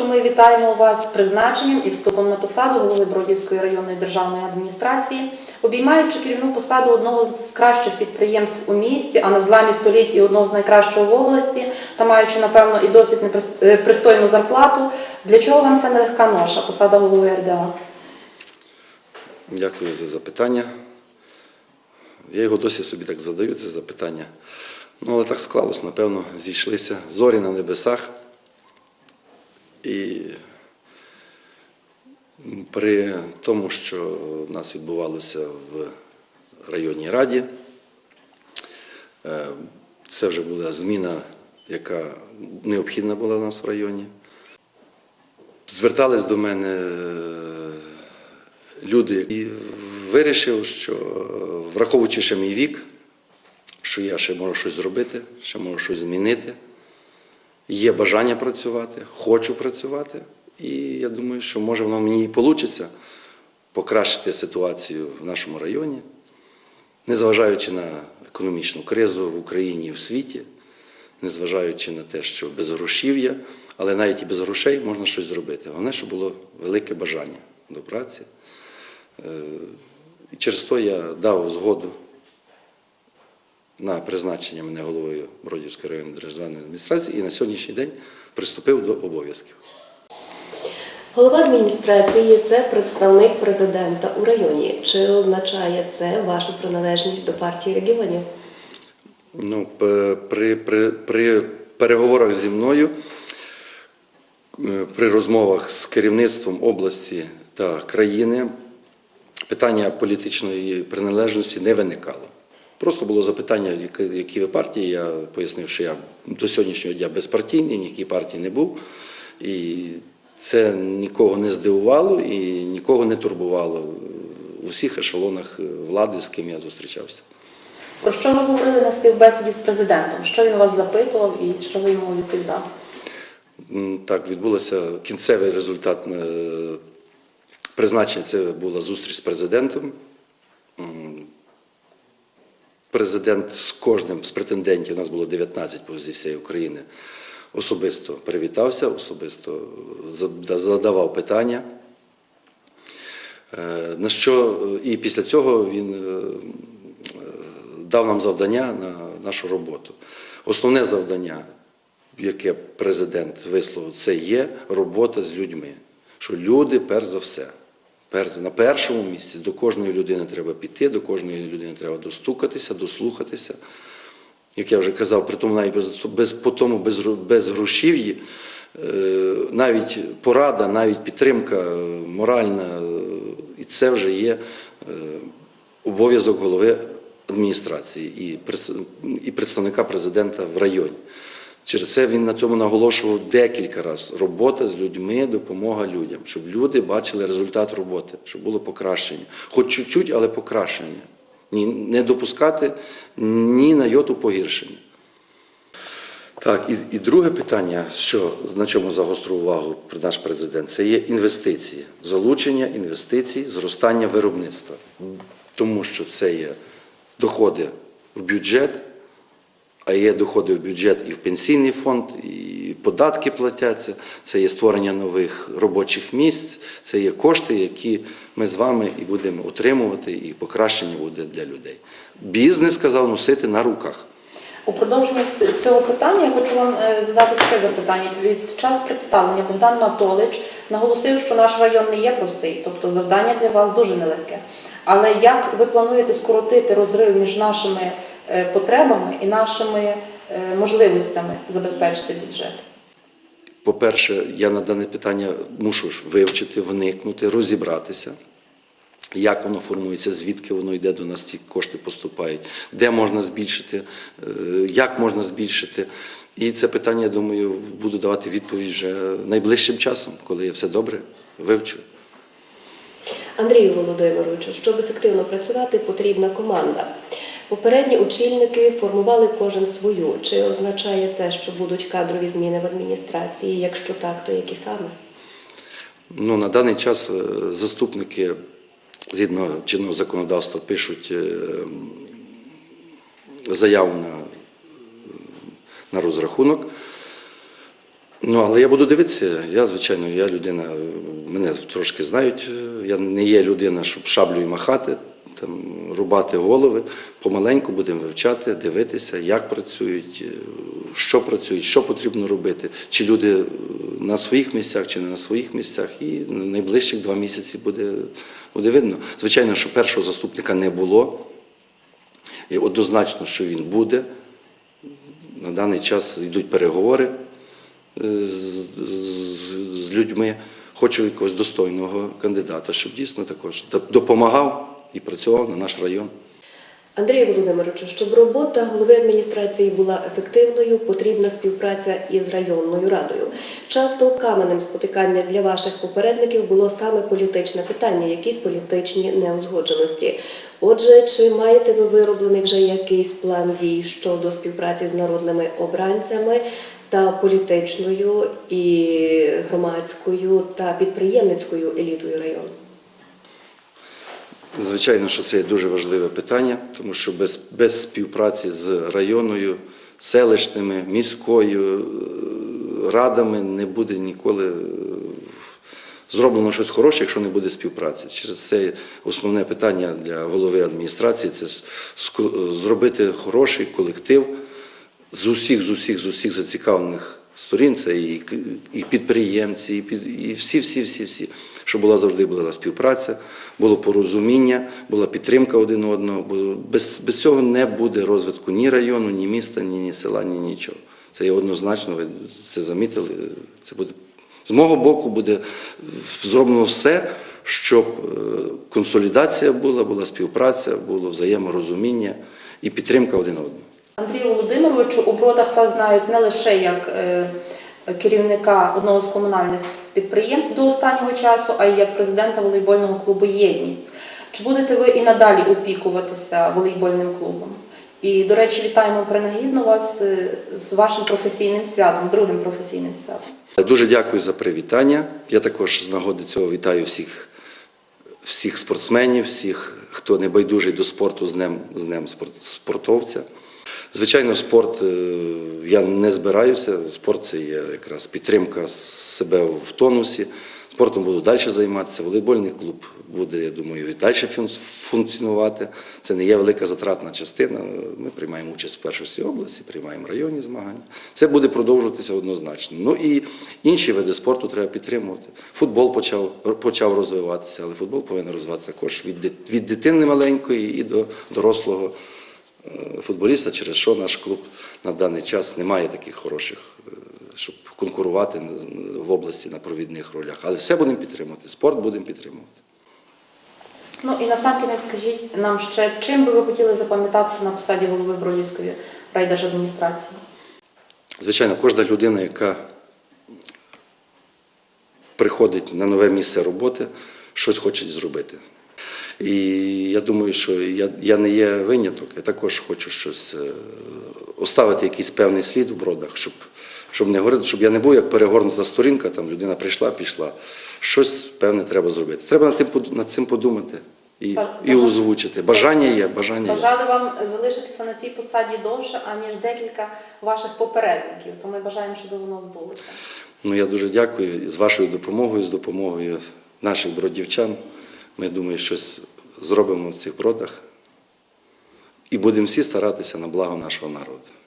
що ми вітаємо вас з призначенням і вступом на посаду голови Бродівської районної державної адміністрації, обіймаючи керівну посаду одного з кращих підприємств у місті, а на зламі століть і одного з найкращого в області, та маючи, напевно, і досить неприс- е, зарплату. Для чого вам ця нелегка ноша, посада голови РДА? Дякую за запитання. Я його досі собі так задаю, це запитання. Ну, але так склалось, напевно, зійшлися зорі на небесах. І при тому, що в нас відбувалося в районній раді, е, це вже була зміна, яка необхідна була в нас в районі. Звертались до мене е, люди і вирішив, що враховуючи ще мій вік, що я ще можу щось зробити, ще можу щось змінити. Є бажання працювати, хочу працювати. І я думаю, що може воно мені і вийде покращити ситуацію в нашому районі, незважаючи на економічну кризу в Україні і в світі, незважаючи на те, що без грошів є, але навіть і без грошей можна щось зробити. Головне, щоб було велике бажання до праці. Е, І через то я дав згоду на призначення мене головою Бродівської районної державної адміністрації і на сьогоднішній день приступив до обов'язків. Голова адміністрації це представник президента у районі. Чи означає це вашу приналежність до партії регіонів? Ну, при, при, при переговорах зі мною, е, при розмовах з керівництвом області та країни, питання політичної приналежності не виникало. Просто було запитання, які- ви партії. Я пояснив, що я до сьогоднішнього дня безпартійний, в якій партії не був. І це нікого не здивувало і нікого не турбувало у всіх ешелонах влади, з ким я зустрічався. Про що ви говорили на співбесіді з президентом? Що він вас запитував і що ви йому відповідали? Так, відбулося кінцевий результат е, призначення. Це була зустріч з президентом. Президент з кожним з претендентів, у нас було 19 по зі всієї України, особисто привітався, особисто задавав питання. Е, На що е, і після цього він е, дав нам завдання на нашу роботу. Основне завдання, яке президент висловив, це є робота з людьми. Що люди перш за все. На першому місці до кожної людини треба піти, до кожної людини треба достукатися, дослухатися. Як я вже казав, при тому навіть без, без, по тому без, без грошів'ї, е, навіть порада, навіть підтримка е, моральна, е, і це вже є обов'язок голови адміністрації і, і представника президента в районі. Через це він на цьому наголошував декілька разів. Робота з людьми, допомога людям, щоб люди бачили результат роботи, щоб було покращення. Хоч чуть-чуть, але покращення. Не допускати ні на йоту погіршення. Так, і, і друге питання, що на чому загострив увагу наш президент, це є інвестиції, залучення інвестицій, зростання виробництва. Тому що це є доходи в бюджет, а є доходи в бюджет і в пенсійний фонд, і податки платяться, це є створення нових робочих місць, це є кошти, які ми з вами і будемо отримувати, і покращення буде для людей. Бізнес сказав носити на руках. У продовження цього питання я хочу вам е, задати таке запитання. Під час представлення Богдан Матолич наголосив, що наш район не є простий, тобто завдання для вас дуже нелегке. Але як ви плануєте скоротити розрив між нашими потребами і нашими е, можливостями забезпечити бюджет? По-перше, я на дане питання мушу ж вивчити, вникнути, розібратися, як воно формується, звідки воно йде до нас, ці кошти поступають, де можна збільшити, е, як можна збільшити. І це питання, я думаю, буду давати відповідь вже найближчим часом, коли я все добре вивчу. Андрію Володимировичу, щоб ефективно працювати, потрібна команда. Попередні очільники формували кожен свою. Чи означає це, що будуть кадрові зміни в адміністрації? Якщо так, то які саме? Ну, на даний час е, заступники згідно чинного законодавства пишуть е, заяву на, на розрахунок. Ну, але я буду дивитися. Я, звичайно, я людина, е, мене трошки знають. Я не є людина, щоб шаблею махати, там, рубати голови. Помаленьку будемо вивчати, дивитися, як працюють, е, що працюють, що потрібно робити, чи люди е, на своїх місцях, чи не на своїх місцях. І на найближчих два місяці буде, буде видно. Звичайно, що першого заступника не було. І однозначно, що він буде. На даний час йдуть переговори е, з, з, з людьми. Хочу якогось достойного кандидата, щоб дійсно також допомагав і працював на наш район. Андрію Володимировичу, щоб робота голови адміністрації була ефективною, потрібна співпраця із районною радою. Часто каменем спотикання для ваших попередників було саме політичне питання, якісь політичні неузгодженості. Отже, чи маєте ви вироблений вже якийсь план дій щодо співпраці з народними обранцями та політичною і громадською та підприємницькою елітою району? Звичайно, що це є дуже важливе питання, тому що без, без співпраці з районною, селищними, міською е, радами не буде ніколи е, зроблено щось хороше, якщо не буде співпраці. Через це основне питання для голови адміністрації це зробити хороший колектив з усіх, з усіх, з усіх зацікавлених сторін, це і, і підприємці, і, під, і всі, всі, всі, всі, щоб була завжди була співпраця, було порозуміння, була підтримка один одного. Бо без, без цього не буде розвитку ні району, ні міста, ні, ні села, ні нічого. Це є однозначно, ви це замітили. Це буде з мого боку буде зроблено все, щоб е, консолідація була, була співпраця, було взаєморозуміння і підтримка один одного. Андрію Володимировичу, у бродах вас знають не лише як е, керівника одного з комунальних підприємств до останнього часу, а й як президента волейбольного клубу Єдність. Чи будете ви і надалі опікуватися волейбольним клубом? І, до речі, вітаємо принагідно вас е, з вашим професійним святом, другим професійним святом. Дуже дякую за привітання. Я також з нагоди цього вітаю всіх, всіх спортсменів, всіх, хто не байдужий до спорту з днем, з днем спорт- спортовця. Звичайно, спорт е, я не збираюся. Спорт це є якраз підтримка себе в тонусі. Спортом буду далі займатися. Волейбольний клуб буде, я думаю, і далі функціонувати. Це не є велика затратна частина. Ми приймаємо участь в першості області, приймаємо районні змагання. Це буде продовжуватися однозначно. Ну і інші види спорту треба підтримувати. Футбол почав, почав розвиватися, але футбол повинен розвиватися також від, від дитини маленької і до дорослого футболіста, через що наш клуб на даний час не має таких хороших, е, щоб конкурувати в області на провідних ролях. Але все будемо підтримувати. Спорт будемо підтримувати. Ну і насамкінець скажіть нам ще, чим би ви хотіли запам'ятатися на посаді голови Бродівської райдержадміністрації? Звичайно, кожна людина, яка приходить на нове місце роботи, щось хоче зробити. І я думаю, що я, я не є виняток, я також хочу щось е, оставити якийсь певний слід в бродах, щоб, щоб не говорити, щоб я не був як перегорнута сторінка, там людина прийшла, пішла. Щось певне треба зробити. Треба над, тим, над цим подумати і, і озвучити. Бажання є, бажання є. Бажали вам залишитися на цій посаді довше, аніж декілька ваших попередників. То ми бажаємо, щоб воно збулося. Ну, я дуже дякую з вашою допомогою, з допомогою наших бродівчан. Ми думаю, щось зробимо в цих бродах і будемо всі старатися на благо нашого народу.